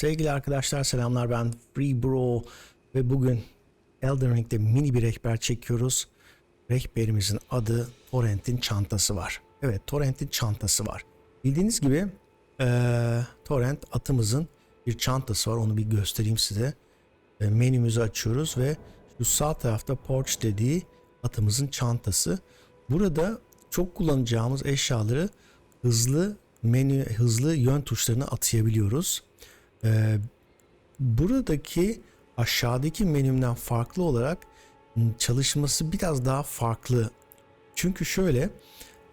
Sevgili arkadaşlar selamlar ben Free Bro ve bugün Elden Ring'de mini bir rehber çekiyoruz. Rehberimizin adı Torrent'in çantası var. Evet Torrent'in çantası var. Bildiğiniz gibi eee Torrent atımızın bir çantası var onu bir göstereyim size. E, menümüzü açıyoruz ve şu sağ tarafta porch dediği atımızın çantası. Burada çok kullanacağımız eşyaları hızlı menü hızlı yön tuşlarına atayabiliyoruz. Ee, buradaki aşağıdaki menümden farklı olarak çalışması biraz daha farklı. Çünkü şöyle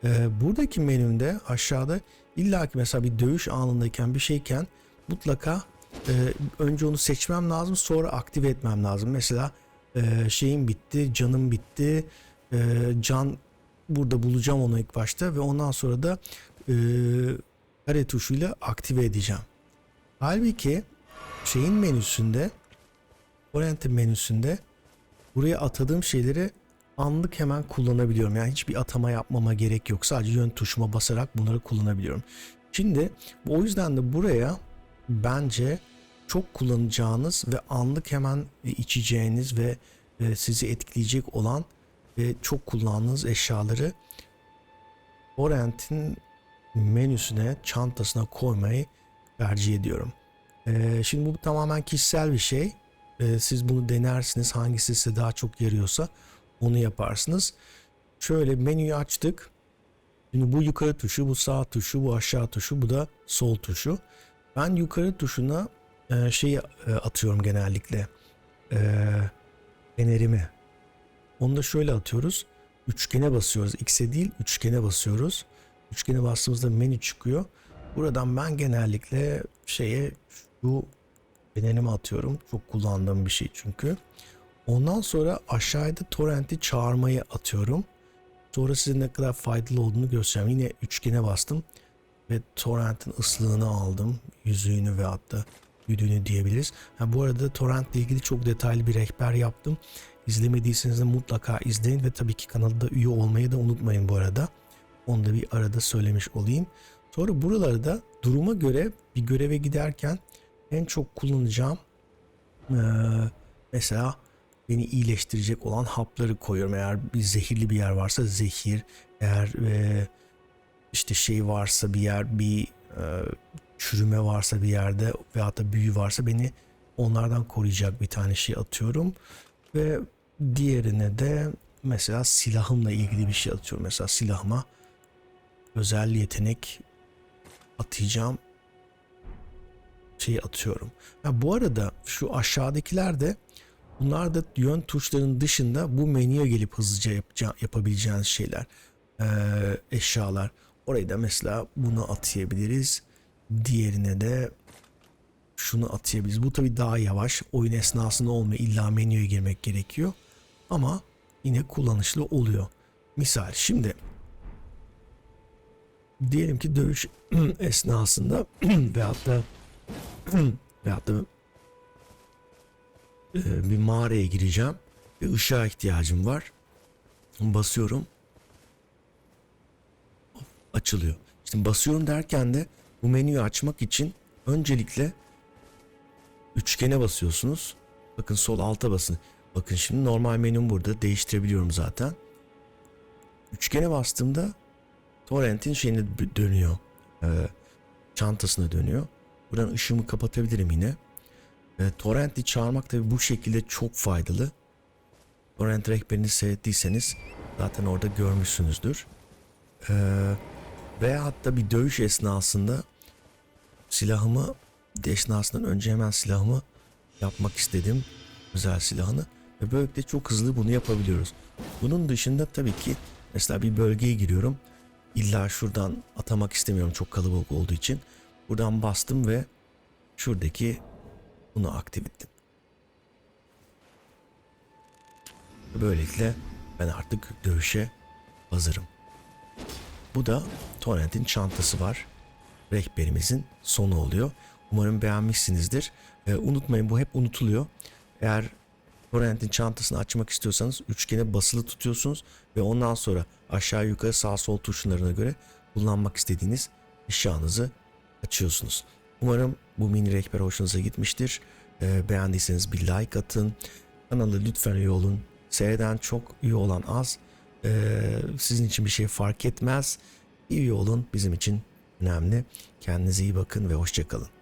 e, buradaki menümde aşağıda illaki mesela bir dövüş anındayken bir şeyken mutlaka e, önce onu seçmem lazım sonra aktive etmem lazım. Mesela e, şeyim bitti, canım bitti, e, can burada bulacağım onu ilk başta ve ondan sonra da e, kare tuşuyla aktive edeceğim. Halbuki şeyin menüsünde Torrent'in menüsünde buraya atadığım şeyleri anlık hemen kullanabiliyorum. Yani hiçbir atama yapmama gerek yok. Sadece yön tuşuma basarak bunları kullanabiliyorum. Şimdi o yüzden de buraya bence çok kullanacağınız ve anlık hemen içeceğiniz ve e, sizi etkileyecek olan ve çok kullandığınız eşyaları Torrent'in menüsüne, çantasına koymayı tercih ediyorum. Ee, şimdi bu tamamen kişisel bir şey. Ee, siz bunu denersiniz. Hangisi size daha çok yarıyorsa onu yaparsınız. Şöyle menüyü açtık. Şimdi bu yukarı tuşu, bu sağ tuşu, bu aşağı tuşu, bu da sol tuşu. Ben yukarı tuşuna e, şeyi e, atıyorum genellikle. E, fenerimi. Onu da şöyle atıyoruz. Üçgene basıyoruz. X'e değil üçgene basıyoruz. Üçgene bastığımızda menü çıkıyor. Buradan ben genellikle şeye şu fenerimi atıyorum. Çok kullandığım bir şey çünkü. Ondan sonra aşağıda torrenti çağırmayı atıyorum. Sonra size ne kadar faydalı olduğunu göstereceğim. Yine üçgene bastım ve torrentin ıslığını aldım. Yüzüğünü ve hatta yüdüğünü diyebiliriz. Ha, bu arada torrent ile ilgili çok detaylı bir rehber yaptım. İzlemediyseniz de mutlaka izleyin ve tabii ki kanalda üye olmayı da unutmayın bu arada. Onu da bir arada söylemiş olayım. Sonra buralarda duruma göre bir göreve giderken en çok kullanacağım eee, mesela beni iyileştirecek olan hapları koyuyorum. Eğer bir zehirli bir yer varsa zehir, eğer eee, işte şey varsa bir yer bir eee, çürüme varsa bir yerde veyahut da büyü varsa beni onlardan koruyacak bir tane şey atıyorum ve diğerine de mesela silahımla ilgili bir şey atıyorum. Mesela silahıma özel yetenek atacağım şeyi atıyorum. Ha, bu arada şu aşağıdakiler de bunlar da yön tuşlarının dışında bu menüye gelip hızlıca yapaca- yapabileceğiniz şeyler. Ee, eşyalar. Orayı da mesela bunu atayabiliriz. Diğerine de şunu atayabiliriz. Bu tabii daha yavaş. Oyun esnasında olmuyor. İlla menüye girmek gerekiyor. Ama yine kullanışlı oluyor. Misal şimdi diyelim ki dövüş esnasında veyahut da veyahut da e, bir mağaraya gireceğim ve ışığa ihtiyacım var. Basıyorum. Açılıyor. Şimdi basıyorum derken de bu menüyü açmak için öncelikle üçgene basıyorsunuz. Bakın sol alta basın. Bakın şimdi normal menüm burada. Değiştirebiliyorum zaten. Üçgene bastığımda torrentin şeyine dö- dönüyor. Ee, çantasına dönüyor. Buradan ışığımı kapatabilirim yine. E, torrent'i çağırmak tabi bu şekilde çok faydalı. Torrent rehberini seyrettiyseniz zaten orada görmüşsünüzdür. E, veya hatta bir dövüş esnasında silahımı esnasından önce hemen silahımı yapmak istedim. Özel silahını. Ve böylelikle çok hızlı bunu yapabiliyoruz. Bunun dışında tabii ki mesela bir bölgeye giriyorum. İlla şuradan atamak istemiyorum çok kalabalık olduğu için. Buradan bastım ve şuradaki bunu aktif ettim. Böylelikle ben artık dövüşe hazırım. Bu da Torrent'in çantası var. Rehberimizin sonu oluyor. Umarım beğenmişsinizdir. Ee, unutmayın bu hep unutuluyor. Eğer Torrent'in çantasını açmak istiyorsanız üçgene basılı tutuyorsunuz ve ondan sonra aşağı yukarı sağ sol tuşlarına göre kullanmak istediğiniz eşyanızı açıyorsunuz. Umarım bu mini rehber hoşunuza gitmiştir. Ee, beğendiyseniz bir like atın. Kanalı lütfen üye olun. Seyreden çok üye olan az. Ee, sizin için bir şey fark etmez. Üye olun bizim için önemli. Kendinize iyi bakın ve hoşçakalın.